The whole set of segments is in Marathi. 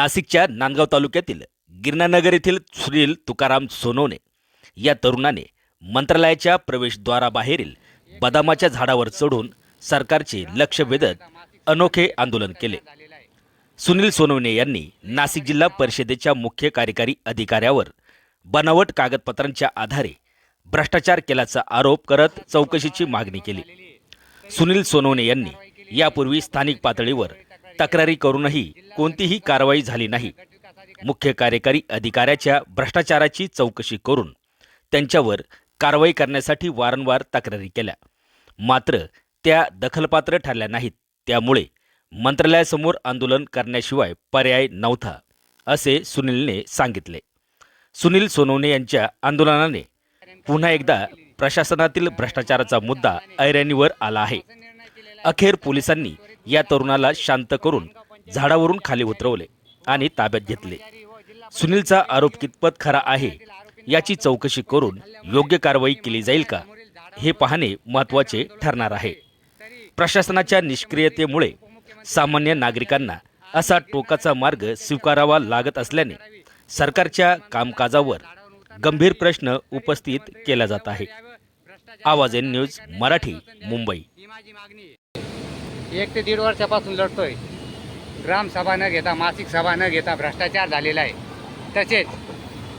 नाशिकच्या नांदगाव तालुक्यातील गिरणानगर येथील सुनील तुकाराम सोनवणे या तरुणाने मंत्रालयाच्या प्रवेशद्वाराबाहेरील बदामाच्या झाडावर चढून सरकारचे लक्ष वेधत अनोखे आंदोलन केले. सुनील सोनवणे यांनी नाशिक जिल्हा परिषदेच्या मुख्य कार्यकारी अधिकाऱ्यावर बनावट कागदपत्रांच्या आधारे भ्रष्टाचार केल्याचा आरोप करत चौकशीची मागणी केली. सुनील सोनवणे यांनी यापूर्वी स्थानिक पातळीवर तक्रारी करूनही कोणतीही कारवाई झाली नाही. मुख्य कार्यकारी अधिकाऱ्याच्या भ्रष्टाचाराची चौकशी करून त्यांच्यावर कारवाई करण्यासाठी वारंवार तक्रारी केल्या. मात्र त्या दखलपात्र ठरल्या नाहीत. त्यामुळे मंत्रालयासमोर आंदोलन करण्याशिवाय पर्याय नव्हता असे सुनीलने सांगितले. सुनील सोनवणे यांच्या आंदोलनाने पुन्हा एकदा प्रशासनातील भ्रष्टाचाराचा मुद्दा ऐरणीवर आला आहे. अखेर पोलिसांनी या तरुणाला शांत करून झाडावरून खाली उतरवले आणि ताब्यात घेतले. सुनीलचा आरोप कितपत खरा आहे याची चौकशी करून योग्य कारवाई केली जाईल का हे पाहणे महत्त्वाचे ठरणार आहे. प्रशासनाच्या निष्क्रियतेमुळे सामान्य नागरिकांना असा टोकाचा मार्ग स्वीकारावा लागत असल्याने सरकारच्या कामकाजावर गंभीर प्रश्न उपस्थित केला जात आहे. आवाज एन न्यूज मराठी मुंबई. एक ते दीड वर्षापासून लढतोय. ग्रामसभा न घेता मासिक सभा न घेता भ्रष्टाचार झालेला आहे. तसेच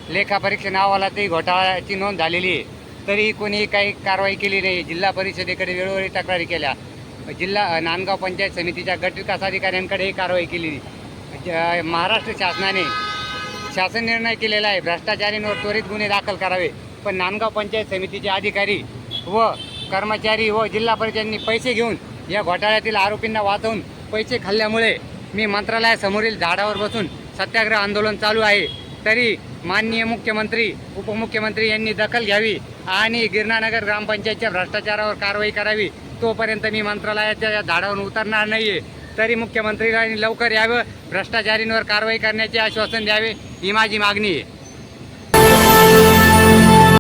लेखापरीक्षण अहवालातही घोटाळ्याची नोंद झालेली आहे. तरीही कोणीही काही कारवाई केली नाही. जिल्हा परिषदेकडे वेळोवेळी तक्रारी केल्या. जिल्हा नांदगाव पंचायत समितीच्या गटविकास अधिकाऱ्यांकडेही कारवाई केली महाराष्ट्र शासनाने शासन निर्णय केलेला आहे. भ्रष्टाचारींवर त्वरित गुन्हे दाखल करावे. पण नांदगाव पंचायत समितीचे अधिकारी व कर्मचारी व जिल्हा परिषदांनी पैसे घेऊन या घोटाळ्यातील आरोपींना वाचवून पैसे खाल्ल्यामुळे मी मंत्रालयासमोरील झाडावर बसून सत्याग्रह आंदोलन चालू आहे. तरी माननीय मुख्यमंत्री उपमुख्यमंत्री यांनी दखल घ्यावी आणि गिरणानगर ग्रामपंचायतच्या भ्रष्टाचारावर कारवाई करावी तोपर्यंत मी मंत्रालयाच्या या झाडावर उतरणार नाही आहे तरी मुख्यमंत्र्यांनी लवकर यावं भ्रष्टाचारींवर कारवाई करण्याचे आश्वासन द्यावे ही माझी मागणी आहे.